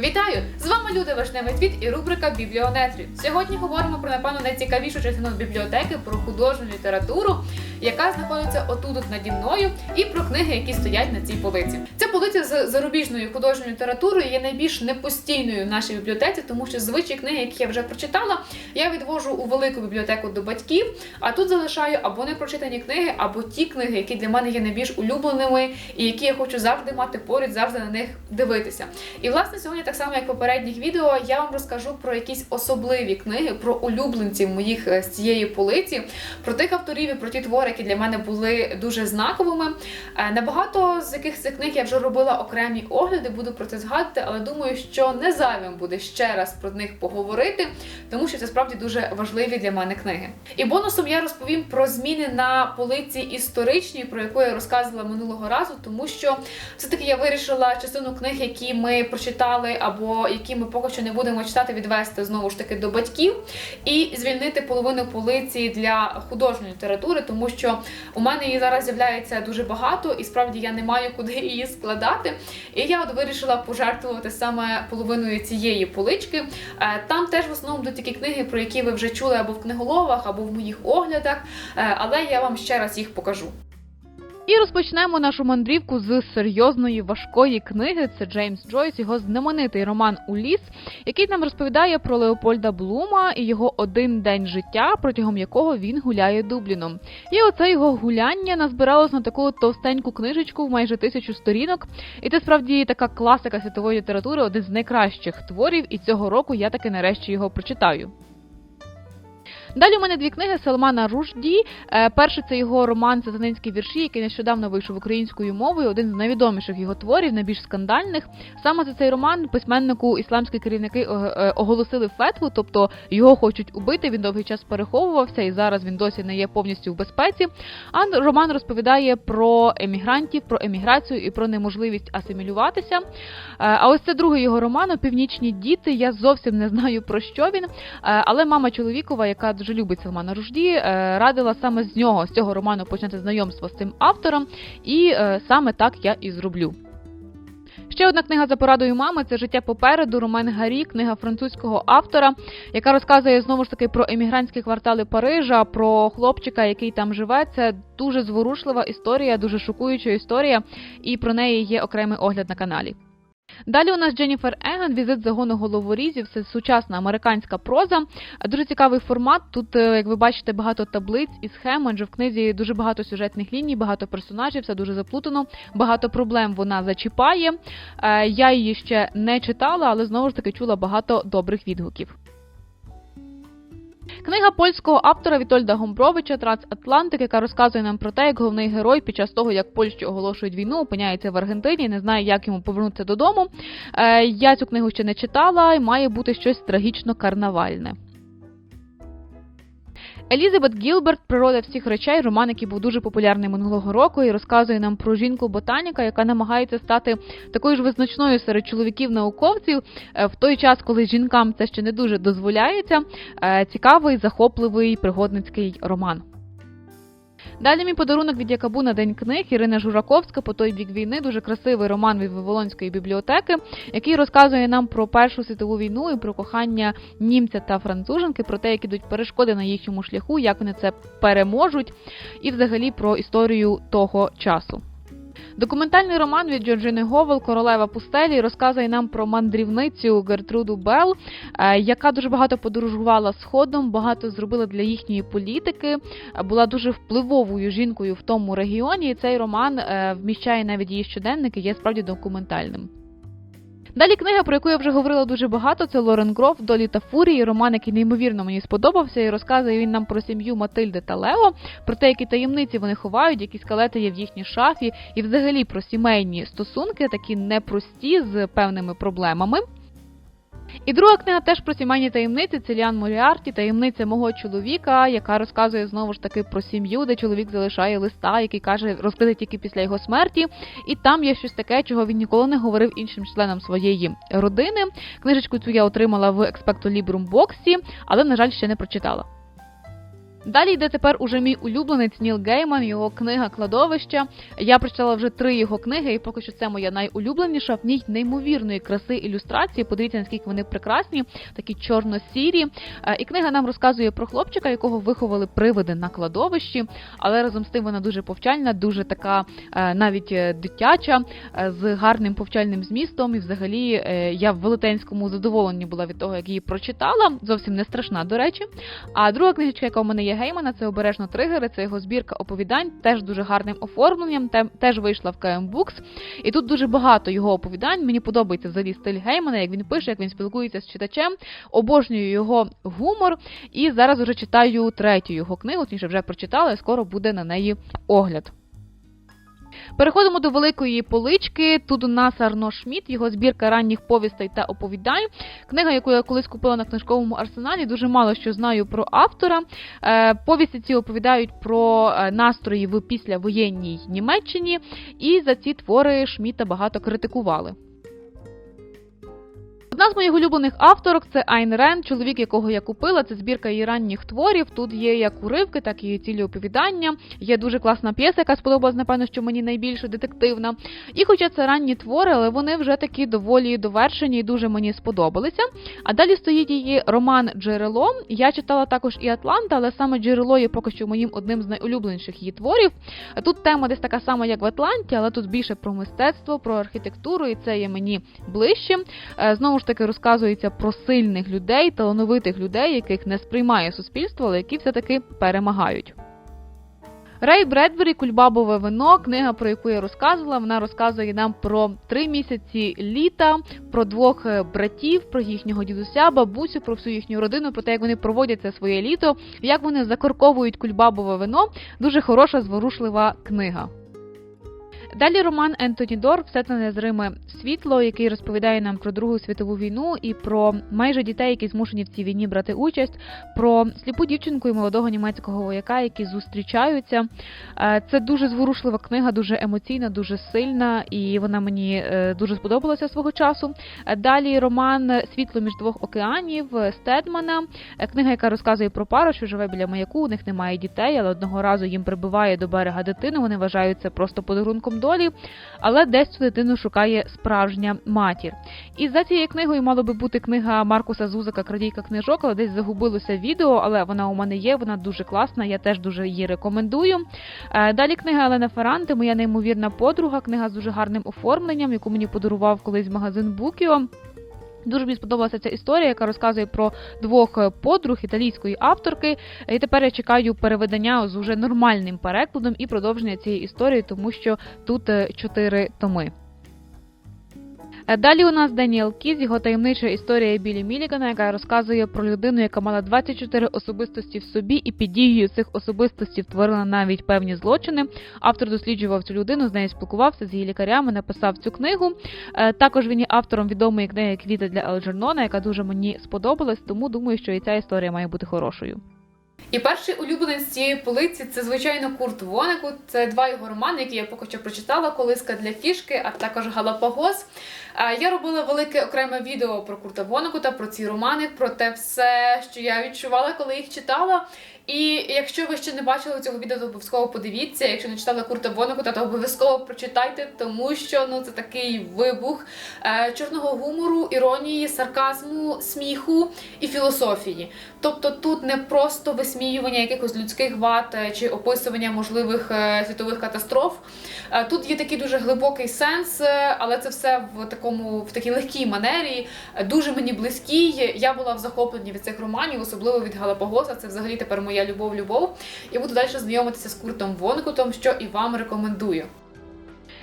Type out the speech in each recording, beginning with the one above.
Вітаю! Люда Вишневий Твіт і рубрика Бібліонетрі. Сьогодні говоримо про напевно найцікавішу частину бібліотеки про художню літературу, яка знаходиться отут от наді мною, і про книги, які стоять на цій полиці. Ця полиця з зарубіжною художньою літературою є найбільш непостійною в нашій бібліотеці, тому що звичайні книги, які я вже прочитала, я відвожу у велику бібліотеку до батьків, а тут залишаю або непрочитані книги, або ті книги, які для мене є найбільш улюбленими, і які я хочу завжди мати поряд, завжди на них дивитися. І власне сьогодні, так само як попередніх відео, я вам розкажу про якісь особливі книги, про улюбленців моїх е, з цієї полиці, про тих авторів і про ті твори, які для мене були дуже знаковими. Е, На багато з яких цих книг я вже робила окремі огляди, буду про це згадувати, але думаю, що не зайвим буде ще раз про них поговорити, тому що це справді дуже важливі для мене книги. І бонусом я розповім про зміни на полиці історичній, про яку я розказувала минулого разу, тому що все-таки я вирішила частину книг, які ми прочитали, або які ми поки що не будемо читати, відвести знову ж таки до батьків і звільнити половину полиці для художньої літератури, тому що у мене її зараз з'являється дуже багато, і справді я не маю куди її складати. І я от вирішила пожертвувати саме половиною цієї полички. Е, Там теж в основному будуть такі книги, про які ви вже чули або в книголовах, або в моїх оглядах. Е, Але я вам ще раз їх покажу. І розпочнемо нашу мандрівку з серйозної важкої книги. Це Джеймс Джойс, його знаменитий роман Уліс, який нам розповідає про Леопольда Блума і його один день життя, протягом якого він гуляє Дубліном. І оце його гуляння назбиралось на таку товстеньку книжечку в майже тисячу сторінок. І це справді така класика світової літератури, один з найкращих творів. І цього року я таки нарешті його прочитаю. Далі у мене дві книги Салмана Ружді. Е, Перший це його роман Сатанинські вірші, який нещодавно вийшов українською мовою. Один з найвідоміших його творів, найбільш скандальних. Саме за цей роман письменнику ісламські керівники е, е, оголосили фетву, тобто його хочуть убити. Він довгий час переховувався, і зараз він досі не є повністю в безпеці. А роман розповідає про емігрантів, про еміграцію і про неможливість асимілюватися. А ось це другий його роман «Північні діти. Я зовсім не знаю про що він. Але мама чоловікова, яка дуже любить Салмана Ружді, е, радила саме з нього, з цього роману почати знайомство з цим автором, і е, саме так я і зроблю. Ще одна книга за порадою мами це життя попереду. Ромен Гарі, книга французького автора, яка розказує знову ж таки про емігрантські квартали Парижа, про хлопчика, який там живе. Це дуже зворушлива історія, дуже шокуюча історія, і про неї є окремий огляд на каналі. Далі у нас Дженніфер Еган, візит загону головорізів. Це сучасна американська проза. Дуже цікавий формат. Тут, е, як ви бачите, багато таблиць і схем, адже в книзі дуже багато сюжетних ліній, багато персонажів, все дуже заплутано, багато проблем вона зачіпає. Е, Я її ще не читала, але знову ж таки чула багато добрих відгуків. Книга польського автора Вітольда Гомбровича Трансатлантик, яка розказує нам про те, як головний герой під час того, як Польщі оголошують війну, опиняється в Аргентині, не знає, як йому повернутися додому. Е, Я цю книгу ще не читала, і має бути щось трагічно карнавальне. Елізабет Гілберт Природа всіх речей, роман, який був дуже популярний минулого року, і розказує нам про жінку-ботаніка, яка намагається стати такою ж визначною серед чоловіків-науковців е, в той час, коли жінкам це ще не дуже дозволяється. Е, Цікавий, захопливий пригодницький роман. Далі мій подарунок від Якабу на день книг Ірина Жураковська по той бік війни. Дуже красивий роман від Вавилонської бібліотеки, який розказує нам про Першу світову війну і про кохання німця та француженки, про те, як ідуть перешкоди на їхньому шляху, як вони це переможуть, і взагалі про історію того часу. Документальний роман від Джорджини Говел Королева пустелі розказує нам про мандрівницю Гертруду Белл, е, яка дуже багато подорожувала сходом, багато зробила для їхньої політики, була дуже впливовою жінкою в тому регіоні. І цей роман е, вміщає навіть її щоденники, є справді документальним. Далі книга, про яку я вже говорила дуже багато, це Лорен Гроф Долі та Фурії. Роман, який неймовірно мені сподобався, і розказує він нам про сім'ю Матильди та Лео, про те, які таємниці вони ховають, які скелети є в їхній шафі, і взагалі про сімейні стосунки, такі непрості з певними проблемами. І друга книга теж про сімейні таємниці. Целіан Моріарті, таємниця мого чоловіка, яка розказує знову ж таки про сім'ю, де чоловік залишає листа, який каже розкрити тільки після його смерті. І там є щось таке, чого він ніколи не говорив іншим членам своєї родини. Книжечку цю я отримала в Expecto Librum боксі, але, на жаль, ще не прочитала. Далі йде тепер уже мій улюбленець Ніл Гейман, його книга Кладовище. Я прочитала вже три його книги, і поки що це моя найулюбленіша. В ній неймовірної краси ілюстрації. Подивіться, наскільки вони прекрасні, такі чорно-сірі. Е, І книга нам розказує про хлопчика, якого виховали привиди на кладовищі, але разом з тим вона дуже повчальна, дуже така е, навіть е, дитяча, з гарним повчальним змістом. І взагалі я в велетенському задоволенні була від того, як її прочитала. Зовсім не страшна, до речі. А друга книжечка, яка у мене є Геймана, це обережно тригери. Це його збірка оповідань, теж дуже гарним оформленням. Те- теж вийшла в KM Books. І тут дуже багато його оповідань. Мені подобається взагалі стиль Геймана, як він пише, як він спілкується з читачем. Обожнюю його гумор. І зараз уже читаю третю його книгу, точніше вже прочитала, і скоро буде на неї огляд. Переходимо до великої полички. Тут у нас Арно Шміт, його збірка ранніх повістей та оповідань. Книга, яку я колись купила на книжковому арсеналі. Дуже мало що знаю про автора. Е, Повісті ці оповідають про е, настрої в післявоєнній Німеччині, і за ці твори Шміта багато критикували. Одна з моїх улюблених авторок це Айн Рен, чоловік, якого я купила. Це збірка її ранніх творів. Тут є як уривки, так і цілі оповідання. Є дуже класна п'єса, яка сподобалась, напевно, що мені найбільше детективна. І хоча це ранні твори, але вони вже такі доволі довершені і дуже мені сподобалися. А далі стоїть її роман Джерело. Я читала також і Атланта, але саме джерело є поки що моїм одним з найулюбленіших її творів. Тут тема десь така сама, як в Атланті, але тут більше про мистецтво, про архітектуру, і це є мені ближче. Е, Знову ж таки розказується про сильних людей, талановитих людей, яких не сприймає суспільство, але які все-таки перемагають. Рей Бредбері Кульбабове вино, книга, про яку я розказувала. Вона розказує нам про три місяці літа, про двох е, братів, про їхнього дідуся, бабусю, про всю їхню родину, про те, як вони проводять це своє літо, як вони закорковують кульбабове вино. Дуже хороша, зворушлива книга. Далі роман Ентоні Дор Все це незриме світло, який розповідає нам про Другу світову війну і про майже дітей, які змушені в цій війні брати участь, про сліпу дівчинку і молодого німецького вояка, які зустрічаються. Е, Це дуже зворушлива книга, дуже емоційна, дуже сильна, і вона мені е, дуже сподобалася свого часу. Е, Далі роман Світло між двох океанів Стедмана, книга, яка розказує про пару, що живе біля маяку. У них немає дітей, але одного разу їм прибиває до берега дитину. Вони вважають це просто подарунком долі, але десь цю дитину шукає справжня матір. І за цією книгою мала би бути книга Маркуса Зузика Крадійка книжок, але десь загубилося відео, але вона у мене є, вона дуже класна, я теж дуже її рекомендую. Е, Далі книга Елена Ферранти, моя неймовірна подруга, книга з дуже гарним оформленням, яку мені подарував колись магазин Букіо. Дуже мені сподобалася ця історія, яка розказує про двох е, подруг італійської авторки. І тепер я чекаю переведення з уже нормальним перекладом і продовження цієї історії, тому що тут е, чотири томи. Е, Далі у нас Деніел Кіз, його таємнича історія Білі Мілігана, яка розказує про людину, яка мала 24 особистості в собі, і під дією цих особистостей творила навіть певні злочини. Автор досліджував цю людину, з нею спілкувався з її лікарями, написав цю книгу. Е, Також він є автором відомої книги Квіти для Елджернона, яка дуже мені сподобалась, тому думаю, що і ця історія має бути хорошою. І перший улюбленець цієї полиці це, звичайно, Курт Вонекут. Це два його романи, які я поки що прочитала: Колиска для фішки, а також Галапагос. Я робила велике окреме відео про Курта Вонекута, про ці романи, про те все, що я відчувала, коли їх читала. І якщо ви ще не бачили цього відео, то обов'язково подивіться. Якщо не читали Курта Вонекута, то обов'язково прочитайте, тому що ну це такий вибух е, чорного гумору, іронії, сарказму, сміху і філософії. Тобто тут не просто висміювання якихось людських вад е, чи описування можливих е, світових катастроф. Е, Тут є такий дуже глибокий сенс, е, але це все в такому в такій легкій манері, е, дуже мені близький. Я була в захопленні від цих романів, особливо від Галапагоса. Це взагалі тепер моя любов-любов. І буду далі знайомитися з Куртом Вонкутом, що і вам рекомендую.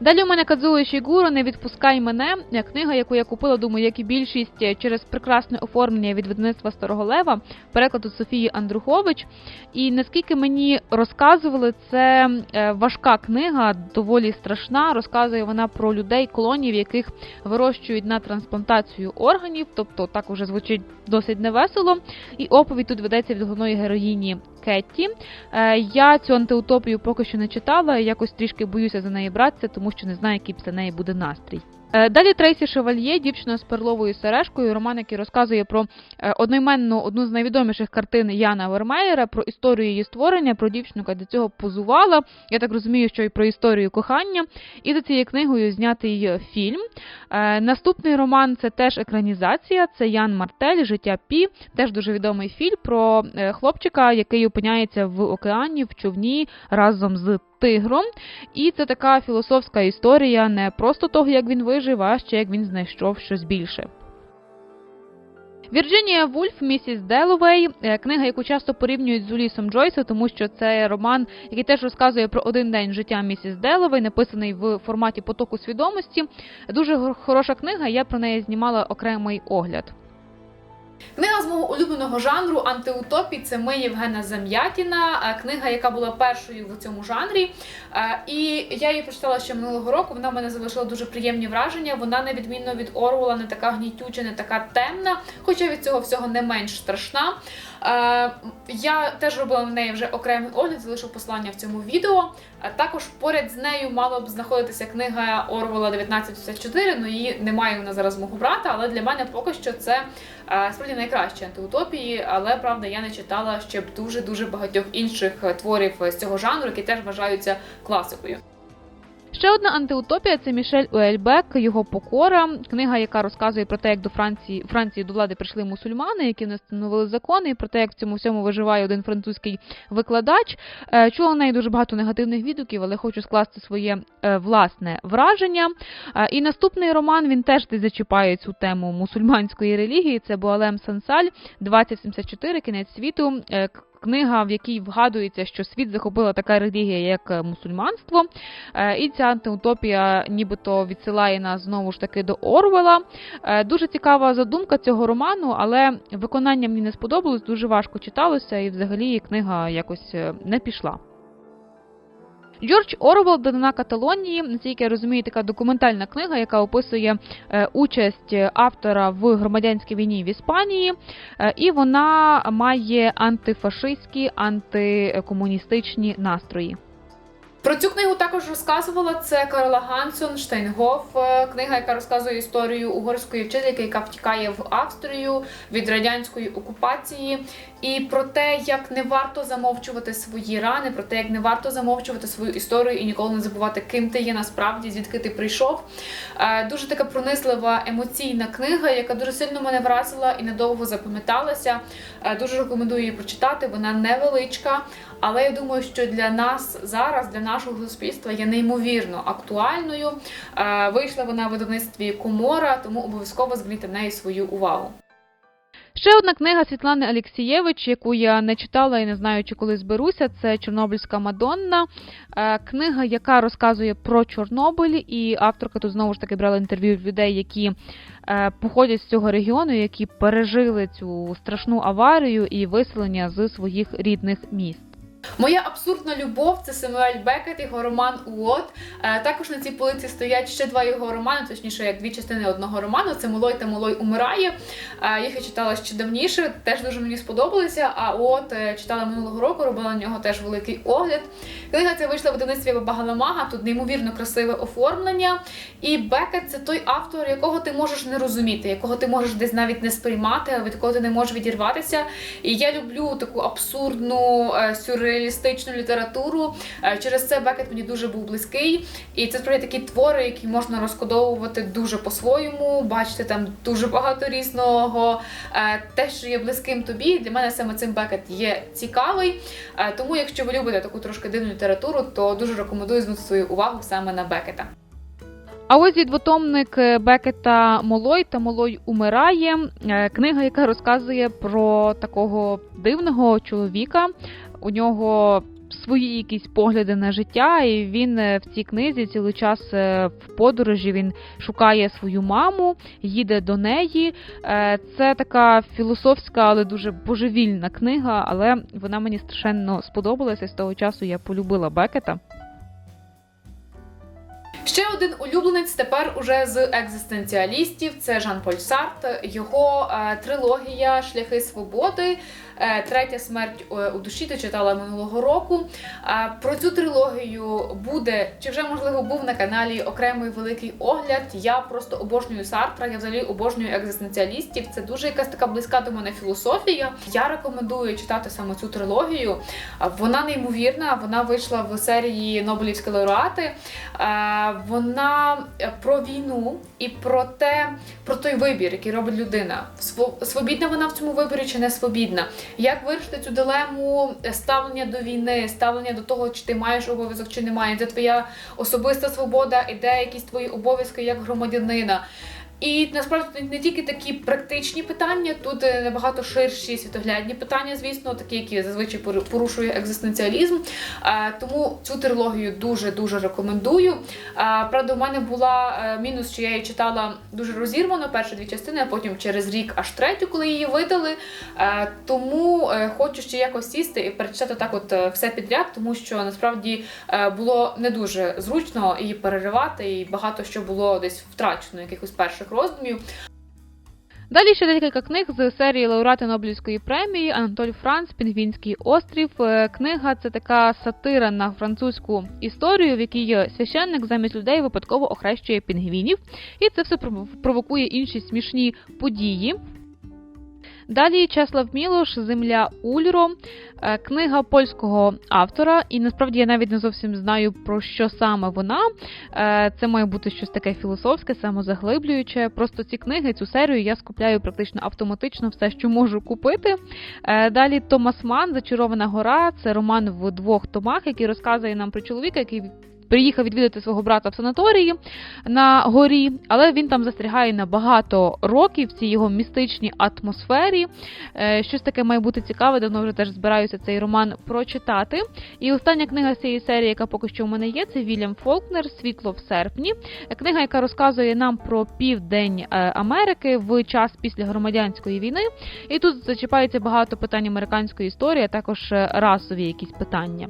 Далі у мене Кадзуо Шігуро Не відпускай мене. Е, Книга, яку я купила, думаю, як і більшість е, через прекрасне оформлення від видавництва Старого Лева, перекладу Софії Андрухович. І наскільки мені розказували, це е, важка книга, доволі страшна. Розказує вона про людей, колонів, яких вирощують на трансплантацію органів, тобто так уже звучить досить невесело. І оповідь тут ведеться від головної героїні Кетті. Е, Я цю антиутопію поки що не читала, якось трішки боюся за неї братися, тому що не знаю, який після неї буде настрій. Е, Далі Трейсі Шевальє, дівчина з перловою сережкою, роман, який розказує про е, одноіменну одну з найвідоміших картин Яна Вермеєра, про історію її створення, про дівчину, яка до цього позувала. Я так розумію, що і про історію кохання. І за цією книгою знятий фільм. Е, Наступний роман це теж екранізація. Це Ян Мартель, Життя Пі, теж дуже відомий фільм про хлопчика, який опиняється в океані в човні разом з тигром. І це така філософська історія не просто того, як він вижив, а ще як він знайшов щось більше. Вірджинія Вульф, місіс Деловей, е, книга, яку часто порівнюють з Улісом Джойса, тому що це роман, який теж розказує про один день життя місіс Деловей, написаний в форматі потоку свідомості. Дуже хороша книга, я про неї знімала окремий огляд. Книга з мого улюбленого жанру антиутопій це ми Євгена Зам'ятіна. е, Книга, яка була першою в цьому жанрі. Е, І я її прочитала ще минулого року. Вона в мене залишила дуже приємні враження. Вона, на відмінно від Орвула, не така гнітюча, не така темна, хоча від цього всього не менш страшна. Е, Я теж робила на неї вже окремий огляд, залишу послання в цьому відео. А також поряд з нею мала б знаходитися книга Орвела 1984, але її немає вона зараз мого брата, але для мене поки що це е, справді найкращі антиутопії, але правда я не читала ще б дуже дуже багатьох інших е, творів з цього жанру, які теж вважаються класикою. Ще одна антиутопія це Мішель Уельбек, його покора, книга, яка розказує про те, як до Франції Франції до влади прийшли мусульмани, які не встановили закони, і про те, як в цьому всьому виживає один французький викладач. Е, Чула неї дуже багато негативних відгуків, але хочу скласти своє е, власне враження. Е, І наступний роман він теж десь зачіпає цю тему мусульманської релігії. Це Буалем Сансаль, 2074, кінець світу. Книга, в якій вгадується, що світ захопила така релігія, як е, мусульманство. Е, І ця антиутопія нібито відсилає нас знову ж таки до Орвела. Е, Дуже цікава задумка цього роману, але виконання мені не сподобалось, дуже важко читалося, і взагалі книга якось не пішла. Джордж Орвел Данина Каталонії, наскільки я розумію, така документальна книга, яка описує е, участь автора в громадянській війні в Іспанії, Е, і вона має антифашистські, антикомуністичні настрої. Про цю книгу також розказувала це Карла Гансон Штейнгоф, е, книга, яка розказує історію угорської вчительки, яка втікає в Австрію від радянської окупації, і про те, як не варто замовчувати свої рани, про те, як не варто замовчувати свою історію і ніколи не забувати, ким ти є насправді, звідки ти прийшов. Е, Дуже така пронизлива емоційна книга, яка дуже сильно мене вразила і надовго запам'яталася. Е, Дуже рекомендую її прочитати. Вона невеличка, але я думаю, що для нас зараз, для нашого суспільства, є неймовірно актуальною. Е, Вийшла вона в видавництві Комора, тому обов'язково зверніть на неї свою увагу. Ще одна книга Світлани Алєксієвич, яку я не читала і не знаю, чи коли зберуся, це Чорнобильська Мадонна. Е, Книга, яка розказує про Чорнобиль, і авторка тут знову ж таки брала інтерв'ю людей, які е, походять з цього регіону, які пережили цю страшну аварію і виселення з своїх рідних міст. Моя абсурдна любов це Семуель Бекет, його роман Уот. Е, Також на цій полиці стоять ще два його романи, точніше, як дві частини одного роману. Це Молой та Молой умирає. Е, Їх я читала ще давніше, теж дуже мені сподобалися. А от е, читала минулого року, робила на нього теж великий огляд. Книга ця вийшла в видавництві Багаламага, тут неймовірно красиве оформлення. І Бекет це той автор, якого ти можеш не розуміти, якого ти можеш десь навіть не сприймати, від якого ти не можеш відірватися. І я люблю таку абсурдну, е, сюрреалістичну літературу. Е, Через це Бекет мені дуже був близький. І це справді такі твори, які можна розкодовувати дуже по-своєму. Бачите, там дуже багато різного. Е, Те, що є близьким тобі, для мене саме цим Бекет є цікавий. Е, Тому, якщо ви любите таку трошки дивну літературу, то дуже рекомендую звернути свою увагу саме на Бекета. А ось і двотомник е, Бекета Молой та Молой умирає. Книга, яка розказує про такого дивного чоловіка. У нього свої якісь погляди на життя, і він е, в цій книзі цілий час е, в подорожі він шукає свою маму, їде до неї. Е, Це така філософська, але дуже божевільна книга, але вона мені страшенно сподобалася. З того часу я полюбила Бекета. Ще один улюбленець тепер уже з екзистенціалістів це Жан-Поль Сарт. Його трилогія Шляхи свободи. Е, Третя смерть е, у душі ти читала минулого року. Про цю трилогію буде чи вже можливо був на каналі окремий великий огляд. Я просто обожнюю Сартра, я взагалі обожнюю екзистенціалістів. Це дуже якась така близька до мене філософія. Я рекомендую читати саме цю трилогію. Вона неймовірна, вона вийшла в серії Нобелівські лауреати. Е, Вона про війну і про те, про той вибір, який робить людина. Свобідна вона в цьому виборі чи не свобідна? Як вирішити цю дилему ставлення до війни, ставлення до того, чи ти маєш обов'язок, чи не маєш, де твоя особиста свобода, і де якісь твої обов'язки як громадянина. І насправді не тільки такі практичні питання, тут е, набагато ширші світоглядні питання, звісно, такі, які зазвичай пору- порушує екзистенціалізм. Тому цю трилогію дуже дуже рекомендую. Правда, у мене була е, мінус, що я її читала дуже розірвано, перші дві частини, а потім через рік аж третю, коли її видали. Тому е, хочу ще якось сісти і перечитати так, от все підряд, тому що насправді було не дуже зручно її переривати, і багато що було десь втрачено, якихось перших роздумів. Далі ще декілька книг з серії лауреати Нобелівської премії Анатоль Франц, Пінгвінський острів. Е, Книга це така сатира на французьку історію, в якій священник замість людей випадково охрещує пінгвінів, і це все пров- провокує інші смішні події. Далі Чеслав Мілош, Земля Ульро, Е, книга польського автора, і насправді я навіть не зовсім знаю про що саме вона. Е, Це має бути щось таке філософське, самозаглиблююче. Просто ці книги, цю серію я скупляю практично автоматично все, що можу купити. Е, Далі Томас Ман, Зачарована гора. Це роман в двох томах, який розказує нам про чоловіка, який приїхав відвідати свого брата в санаторії на горі, але він там застрягає на багато років в цій його містичній атмосфері. Е, Щось таке має бути цікаве, давно вже теж збираюся цей роман прочитати. І остання книга з цієї серії, яка поки що у мене є, це Вільям Фолкнер Світло в серпні. Е, Книга, яка розказує нам про південь е, Америки в час після громадянської війни. І тут зачіпається багато питань американської історії, а також расові якісь питання.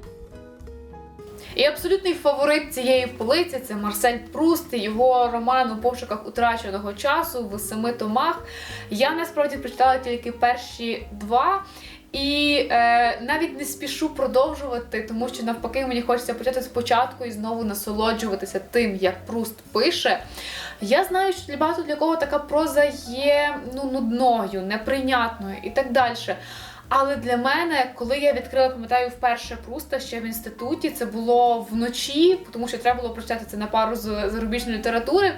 І абсолютний фаворит цієї полиці це Марсель Пруст, його роман у пошуках утраченого часу в семи томах. Я насправді прочитала тільки перші два. І е, навіть не спішу продовжувати, тому що навпаки мені хочеться почати спочатку і знову насолоджуватися тим, як Пруст пише. Я знаю, що для багато для кого така проза є ну, нудною, неприйнятною і так далі. Але для мене, коли я відкрила, пам'ятаю, вперше Пруста ще в інституті, це було вночі, тому що треба було прочитати це на пару з зарубіжної літератури.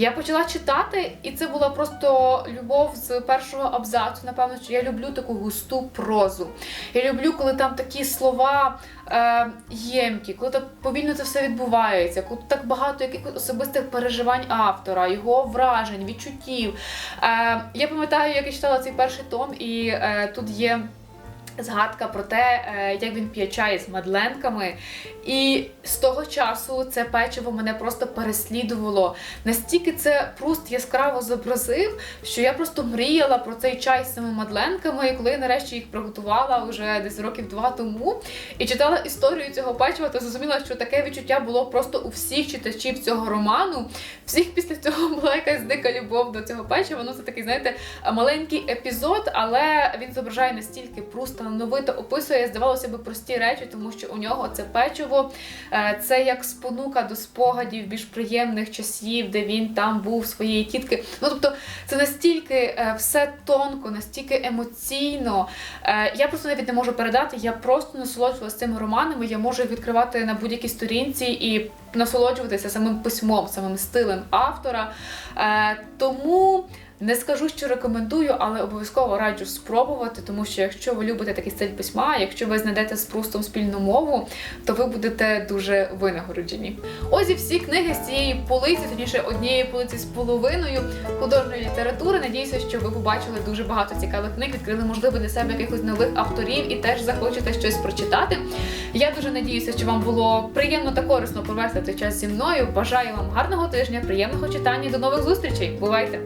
Я почала читати, і це була просто любов з першого абзацу. Напевно, що я люблю таку густу прозу. Я люблю, коли там такі слова е, ємкі, коли так повільно це все відбувається, коли так багато якихось особистих переживань автора, його вражень, відчуттів. Е, я пам'ятаю, як я читала цей перший том, і е, тут є. Згадка про те, е, як він п'є чай з мадленками. І з того часу це печиво мене просто переслідувало. Настільки це Пруст яскраво зобразив, що я просто мріяла про цей чай з цими мадленками. І коли я нарешті їх приготувала вже десь років два тому і читала історію цього печива, то зрозуміла, що таке відчуття було просто у всіх читачів цього роману. Всіх після цього була якась дика любов до цього печива. Ну це такий, знаєте, маленький епізод, але він зображає настільки Пруста талановито описує, здавалося би, прості речі, тому що у нього це печиво, е, це як спонука до спогадів більш приємних часів, де він там був своєї тітки. Ну тобто, це настільки е, все тонко, настільки емоційно. Е, Я просто навіть не можу передати. Я просто насолоджувалася цими романами. Я можу їх відкривати на будь-якій сторінці і насолоджуватися самим письмом, самим стилем автора. Тому. Не скажу, що рекомендую, але обов'язково раджу спробувати, тому що якщо ви любите такий стиль письма, якщо ви знайдете з прустом спільну мову, то ви будете дуже винагороджені. Ось і всі книги з цієї полиці, точніше однієї полиці з половиною художньої літератури. Надіюся, що ви побачили дуже багато цікавих книг, відкрили можливо для себе якихось нових авторів і теж захочете щось прочитати. Я дуже надіюся, що вам було приємно та корисно провести цей час зі мною. Бажаю вам гарного тижня, приємного читання і до нових зустрічей. Бувайте!